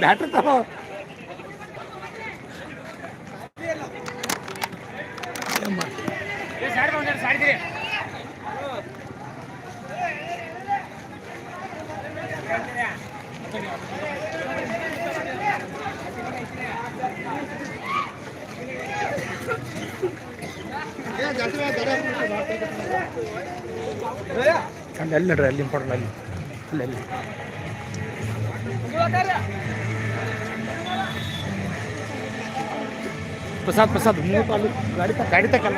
Battery ತಗೋ ಅಲ್ಲಿ ಅಲ್ಲಿ ನೋಡ್ರಿ ಅಲ್ಲಿ ಇಂಪಾರ್ಟೆಂಟ್ ಅಲ್ಲಿ ಅಲ್ಲಿ. ಅಲ್ಲಿ ಪ್ರಸಾದ್ ಪ್ರಸಾದ್, ಮೂರು ಗಾಡಿ ತ ಗಾಡಿ ತಕ್ಕಲ್ಲ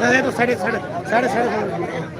side side side side side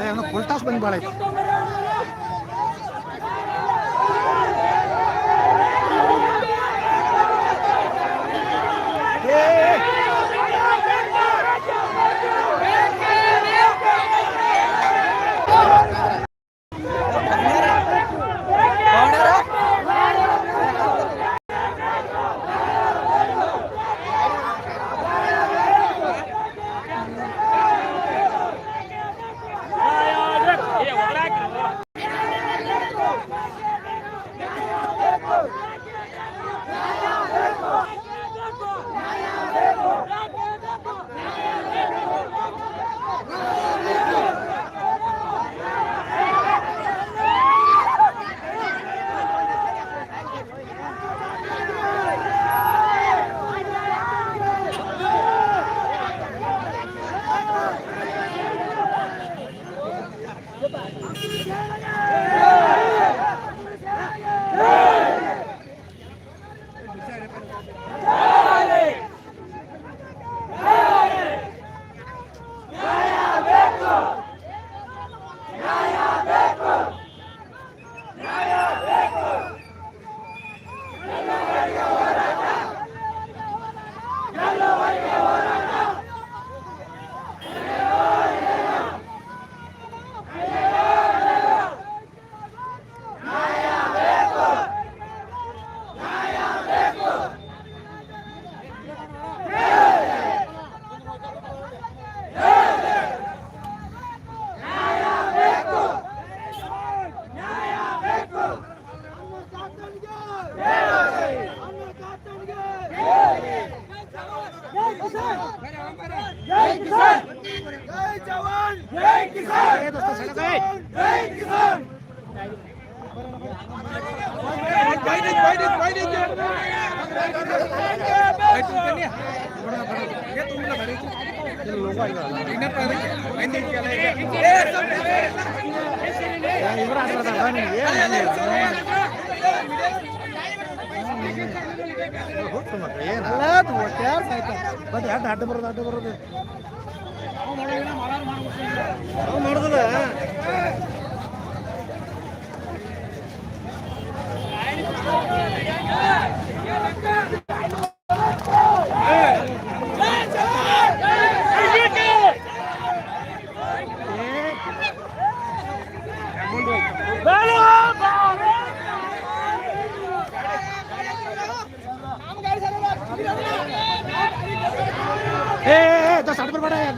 É, não vou estar subindo para aí. ಹುಟ್ಟು ಮತ್ತೆ ಏನಲ್ಲ ಮತ್ತೆ ಅಡ್ಡ ಬರೋದು ಅಡ್ಡ ಬರೋದು ಏ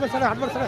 হাঁটবে সারা হাঁটবে সারা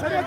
ಸರಿಯಾಗಿ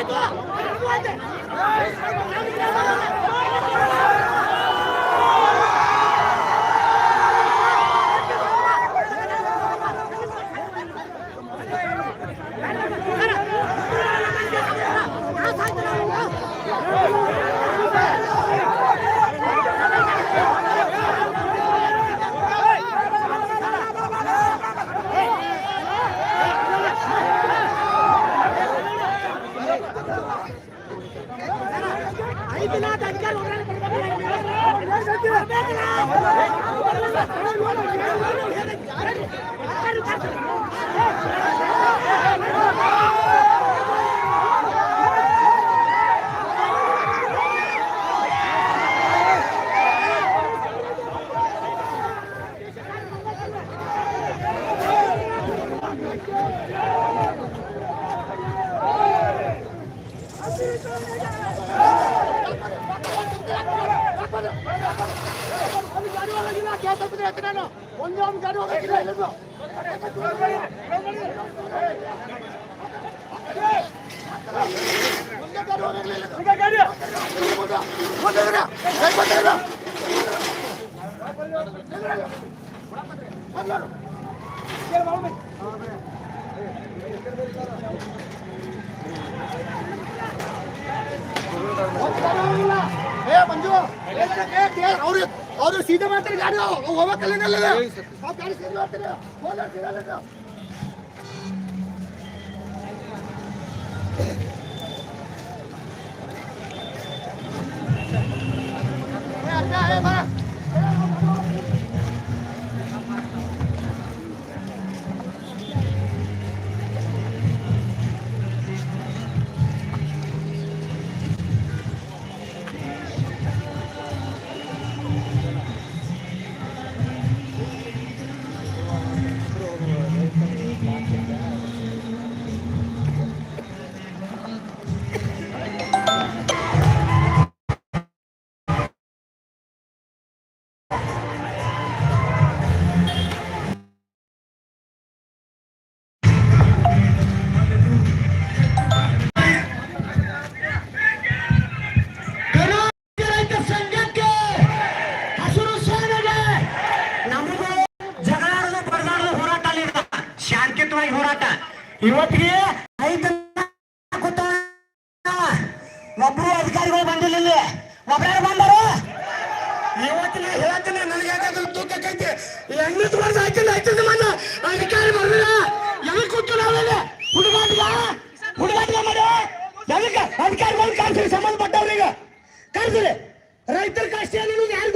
ಇಲ್ಲೇ ಮಂಜು ಏ, ಏ, ಏ, ಅವ್ರು ಅವ್ರು ಸೀದಾ ಮಾಡ್ತಾರೆ ಗಾಡಿ ಹೋಗಕ್ಕಲ್ಲ ಆ ಗಾಡಿ ಸೀದಾ ಮಾಡ್ತಾರೆ ಹೋಗ್ಲಿ, ಸೀದಾ ಮಾಡ್ತಾರೆ. ಏ, ಅಕ್ಕ, ಶಾಂತಿಯುತವಾಗಿ ಹೋರಾಟ. ಇವತ್ತಿಗೆ ಐದು. ಒಬ್ರು ಅಧಿಕಾರಿಗಳು ಬಂದಿಲ್ಲ ಇಲ್ಲಿ. ಒಬ್ರು ಬಂದರು? ಇವತ್ತಿನ ಹೇಳ್ತೀನಿ, ನನಗೆ ಯಾಕಂದ್ರೆ ತೂಕ ಕೈತಿ ಎಂಟು ವರ್ಷ ಹಾಕಿಲ್ಲ ಐದು ಮನ್ನ. ಅಧಿಕಾರಿ ಬರ್ಲಿಲ್ಲ ಎಲ್ಲಿ ಕೂತು ನಾವೆಲ್ಲ ಹುಡುಗಾಟಿಗ ಹುಡುಗಾಟಿಗ ಮಾಡಿ ಎದಕ್ಕೆ ಅಧಿಕಾರಿಗಳು ಕಾಣಿಸಿ ಸಂಬಂಧಪಟ್ಟವ್ರಿಗೆ ಕರ್ಸಿರಿ ರೈತರ ಕಷ್ಟ ಏನು ಯಾರು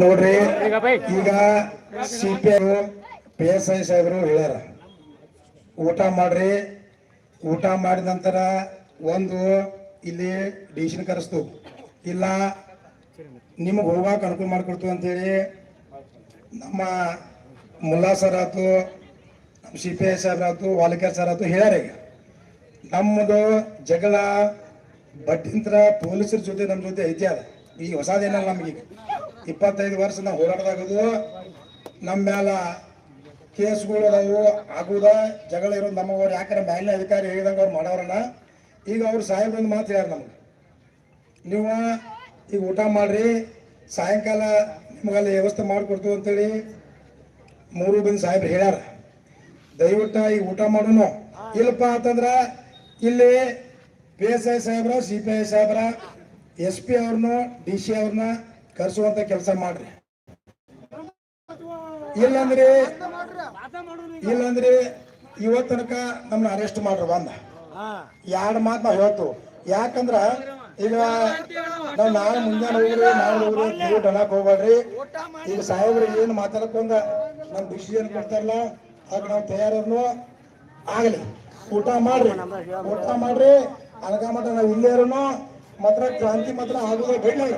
ನೋಡ್ರಿ, ಈಗ C P P S I ಸಾಹೇಬರು ಹೇಳ್ಯಾರ. ಊಟ ಮಾಡ್ರಿ. ಊಟ ಮಾಡಿದ ನಂತರ ಒಂದು ಇಲ್ಲಿ ಡಿಸಿಷನ್ ಕರೆಸ್ತು. ಇಲ್ಲ, ನಿಮಗೆ ಹೋಗಾಕ ಅನುಕೂಲ ಮಾಡಿಕೊಡ್ತು ಅಂತೇಳಿ ನಮ್ಮ ಮುಲ್ಲಾ ಸರ್ ಆಯ್ತು, ನಮ್ಮ ಸಿ ಪಿ ಐ ಸಾಹೇಬ್ರಾಯ್ತು ವಾಲಿಕರ್ ಸರ್ ಆಯ್ತು ಹೇಳ್ಯಾರ ಈಗ. ನಮ್ಮದು ಜಗಳ ಬಟ್ಟಿಂತ್ರ ಪೊಲೀಸರ ಜೊತೆ ನಮ್ಮ ಜೊತೆ ಐತಿ ಅದ. ಈಗ ಹೊಸದೇನಲ್ಲ ಈಗ. ಇಪ್ಪತ್ತೈದು ವರ್ಷ ನಾವು ಹೋರಾಟದಾಗದು ನಮ್ಮ ಮ್ಯಾಲ ಕೇಸ್ಗಳು ಅದಾವು. ಆಗುದ, ಜಗಳ ಇರೋದು ನಮ್ಮವ್ರು. ಯಾಕಂದ್ರೆ ಮ್ಯಾಲಿನ ಅಧಿಕಾರಿ ಹೇಳಿದಂಗೆ ಅವ್ರು ಮಾಡೋರಣ ಈಗ ಅವ್ರು ಸಾಹೇಬ್ರೊಂದು ಮಾತು ಹೇಳ್ಯಾರ ನಮ್ಗೆ. ನೀವು ಈಗ ಊಟ ಮಾಡ್ರಿ. ಸಾಯಂಕಾಲ ನಿಮಗಲ್ಲಿ ವ್ಯವಸ್ಥೆ ಮಾಡಿಕೊಡ್ತೀವಿ ಅಂತೇಳಿ ಮೂರು ಬಂದು ಸಾಹೇಬ್ರು ಹೇಳ್ಯಾರ. ದಯವಿಟ್ಟು ಈಗ ಊಟ ಮಾಡೋನು. ಇಲ್ಲಪ್ಪ ಅಂತಂದ್ರ ಇಲ್ಲಿ ಪಿ ಎಸ್ ಐ ಸಾಹೇಬ್ರ ಸಿ ಪಿ ಐ ಸಾಹೇಬ್ರ ಎಸ್ ಪಿ ಅವ್ರನ್ನ ಡಿ ಸಿ ಅವ್ರನ್ನ ಕರೆಸುವಂತ ಕೆಲಸ ಮಾಡ್ರಿ. ಇಲ್ಲಂದ್ರೆ ಇಲ್ಲಂದ್ರೆ ಇವತ್ತು ತನಕ ನಮ್ಮನ್ನ ಅರೆಸ್ಟ್ ಮಾಡ್ರಿ ಬಂದ. ಎರಡು ಮಾತು ನಾವು ಹೇಳ್ತು. ಯಾಕಂದ್ರ ಈಗ ನಾವು ನಾಳೆ ಮುಂಜಾನೆ ಹೋಗ್ರಿ, ನಾಳೆ ಹೋಗ್ರಿ ದಯವಿಟ್ಟು ಅನ್ನಕ್ ಹೋಗ್ಬೇಡ್ರಿ ಈಗ ಸಾಹೇಬ್ರು ಏನು ಮಾತಾಡಕ್ಕೊಂದ ನಮ್ಮ ನಮ್ ಡಿಸಿಷನ್ ಕೊಡ್ತಾರಲ್ಲ ಆಗ ನಾವು ತಯಾರನ್ನು ಆಗಲಿ. ಊಟ ಮಾಡ್ರಿ. ಊಟ ಮಾಡ್ರಿ. ಮಟ್ಟ ನಾವು ಇಲ್ಲೇ ಇರೋನು ಮಾತ್ರ ಕ್ರಾಂತಿ ಮಾತ್ರ ಆಗೋದು ಬೆಳ್ಳಿ.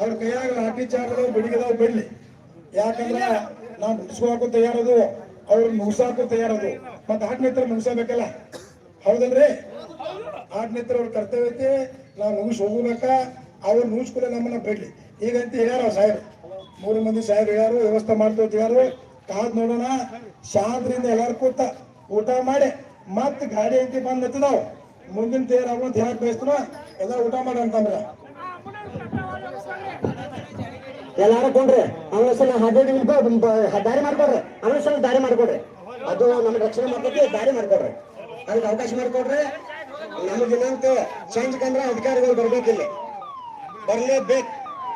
ಅವ್ರ ಕೈಯಾಗ ಲಾಠಿ ಚಾರ್ಜ್ ಬಿಡಿಗದವ್ ಬಿಡ್ಲಿ ಯಾಕಂದ್ರ ನಾವು ಅದು ತಯಾರದು, ಅವ್ರ ಮುಗಿಸಾಕು ತಯಾರದು. ಮತ್ತೆ ಆಟ ನಿತ್ರ ಮುಗಿಸಬೇಕಲ್ಲ? ಹೌದಲ್ರಿ? ಆಟ ನಿತ್ರ ಅವ್ರ ಕರ್ತವ್ಯ ಐತಿ ನಾವು ಮುಗಿಸ್ ಹೋಗ್ಬೇಕ, ಅವ್ರು ಮುಗಿಸ್ಕೊಲ್ಲ ನಮ್ಮನ್ನ ಬಿಡ್ಲಿ ಈಗಂತ ಹೇಳ್ಯಾರ ಸಾಹೇಬ್ ಮೂರು ಮಂದಿ ಸಾಹೇಬ್ ಹೇಳ್ಯಾರು, ವ್ಯವಸ್ಥೆ ಮಾಡ್ತೇವೆ ಯಾರು ಕಾದ್ ನೋಡೋಣ, ಶಾಂತರಿಂದ ಎಲ್ಲಾರು ಕೂತ ಊಟ ಮಾಡಿ, ಮತ್ತೆ ಗಾಡಿ ಅಂತ ಬಂದ್ ನಾವು ಮುಂದಿನ ತೇರ್ ಆಗುವಂತ ಹೇಳಕ್ ಎಲ್ಲ ಊಟ ಮಾಡ ಅಂತಂದ್ರ. ಎಲ್ಲಾರು ಕೊಡ್ರಿ ಅವನ ಸಲ ಹದಿನೈದು ದಾರಿ ಮಾಡ್ಕೊಡ್ರಿ ಅವನ ಸಲ ದಾರಿ ಮಾಡ್ಕೊಡ್ರಿ. ಅದು ನಮ್ಗೆ ರಕ್ಷಣೆ ಮಾಡ್ಕೊತಿ ದಾರಿ ಮಾಡ್ಕೊಡ್ರಿ. ಅದಕ್ಕೆ ಅವಕಾಶ ಮಾಡ್ಕೊಡ್ರಿ ನಮ್ಮ ದಿನಾಂಕ ಚೇಂಜ್ ಕಂದ್ರೆ ಅಧಿಕಾರಿಗಳು ಬರ್ಬೇಕಿಲ್ಲ ಬರ್ಲೇಬೇಕು.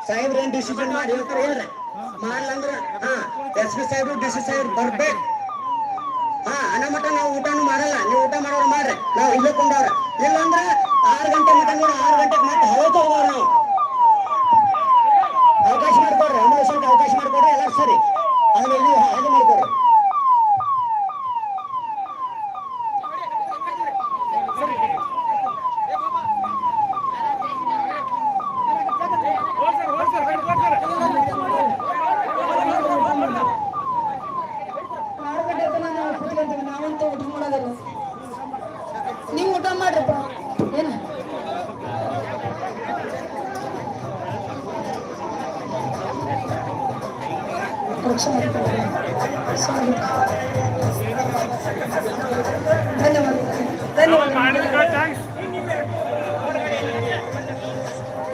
ಸಾಹೇಬ್ರ ಏನ್ ಡಿಸಿಷನ್ ಮಾಡಿ ಹೇಳ್ತಾರೆ, ಹೇಳ್ರಿ. ಮಾಡ್ಲಂದ್ರೆ, ಹಾ, ಎಸ್ ಪಿ ಸಾಹೇಬ್ರು ಡಿ ಸಿ ಸಾಹೇಬ್ರು ಬರ್ಬೇಕು. ಹಾ, ಅನ್ನ ಮಟ್ಟ ನಾವು ಊಟನು ಮಾಡಲ್ಲ. ನೀವು ಊಟ ಮಾಡೋರು ಮಾಡ್ರಿ. ನಾವು ಇಲ್ಲೇ ಕೊಂಡವ್ರ ಇಲ್ಲಂದ್ರ ಆರು ಗಂಟೆ ಮಟ್ಟ ನೋಡಿ ಆರು ಗಂಟೆಗೆ ಮತ್ತೆ ಹೋಗ್ತಾ ಹೋಗೋರು ನಾವು. ಅವಕಾಶ ಮಾಡ್ಕೊಡ್ರಿ. ಅವಕಾಶ ಮಾಡ್ಕೊಡ್ರಿ. ಎಲ್ಲ ಸರಿ.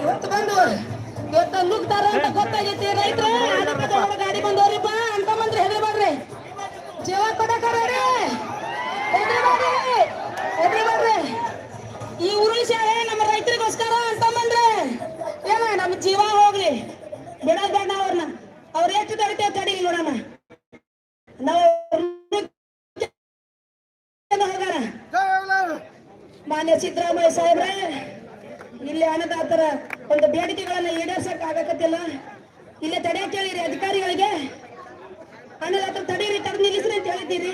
ಇವತ್ತು ಬಂದು ಇವತ್ತು ನುಗ್ತಾರ ಅಂತ ಗೊತ್ತಾಗೈತಿ ರೈತರು ಅದಕ್ಕೆ ತಗೊಂಡು ಗಾಡಿ ಬಂದವ್ರಿಪ್ಪ ಅಂತ ಮಂದ್ರಿ ಹೆದ್ರ ಮಾಡ್ರಿ ಜೀವ ಕೊಡಕರ ಹೆದ್ರ ಮಾಡ್ರಿ ಹೆದ್ರ ಮಾಡ್ರಿ ಈ ಉರುಳಿ ಶಾಲೆ ನಮ್ಮ ರೈತರಿಗೋಸ್ಕರ ಅಂತ ಬಂದ್ರೆ ಏನ ನಮ್ಮ ಜೀವ ಹೋಗ್ಲಿ ಬಿಡೋದ್ ಬೇಡ ಅವ್ರನ್ನ ಅವ್ರ ಎಷ್ಟು ತಡಿತೇವೆ ತಡಿ ನೋಡೋಣ ನಾವು ಹೋಗೋಣ ಮಾನ್ಯ ಸಿದ್ದರಾಮಯ್ಯ ಸಾಹೇಬ್ರೆ ಇಲ್ಲಿ ಅನ್ನದಾತರ ಒಂದು ಬೇಡಿಕೆಗಳನ್ನ ಈಡೇರ್ಸಕ್ ಆಗಕತ್ತಿಲ್ಲ ಇಲ್ಲಿ ತಡೆ ಕೇಳಿರಿ, ಅಧಿಕಾರಿಗಳಿಗೆ. ಅನ್ನದಾತರ ತಡೀರಿ ತಡೆ ನಿಲ್ಲಿಸ್ರಿ ಅಂತ ಹೇಳಿದ್ದೀರಿ.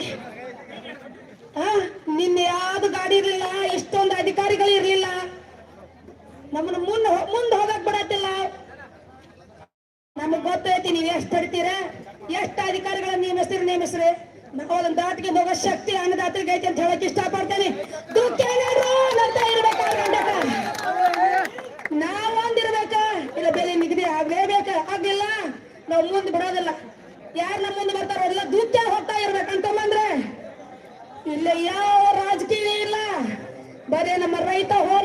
ಹಾ ನಿನ್ನೆ ಯಾವ್ದು ಗಾಡಿ ಇರ್ಲಿಲ್ಲ ಇಷ್ಟೊಂದು ಅಧಿಕಾರಿಗಳು ಇರ್ಲಿಲ್ಲ. ನಮ್ಮನ್ನ ಮುಂದ ಮುಂದೆ ಹೋಗಕ್ ಬಿಡತ್ತಿಲ್ಲ ನಮಗ್ ಗೊತ್ತೈತಿ ನೀವ್ ಎಷ್ಟ್ ತಡಿತೀರ? ಎಷ್ಟ್ ಅಧಿಕಾರಿಗಳ ನೇಮಿಸ್ತೀರಿ ನೇಮಿಸ್ರಿ ಅದನ್ನ ದಾಟಿಗೆ ಹೋಗೋ ಶಕ್ತಿ ಅನ್ನದಾತ್ರಿಗೆ ಐತಿ ಅಂತ ಹೇಳಕ್ ಇಷ್ಟ ಪಡ್ತೇನೆ ನಾವೊಂದಿರ್ಬೇಕ ಇಲ್ಲ ಬೆಲೆ ನಿಗದಿ ಆಗ್ಲೇಬೇಕ? ಆಗಿಲ್ಲ ನಾವು ಮುಂದೆ ಬಿಡೋದಿಲ್ಲ. ಯಾರು ನಮ್ಮ ಮುಂದೆ ಬರ್ತಾರೋ ಎಲ್ಲ ದುಃಖ ಹೋಗ್ತಾ ಇರ್ಬೇಕಂತ ಬಂದ್ರೆ, ಇಲ್ಲ ಯಾವ ರಾಜಕೀಯ ಇಲ್ಲ. ಬರೀ ನಮ್ಮ ರೈತ ಹೋರಾಟ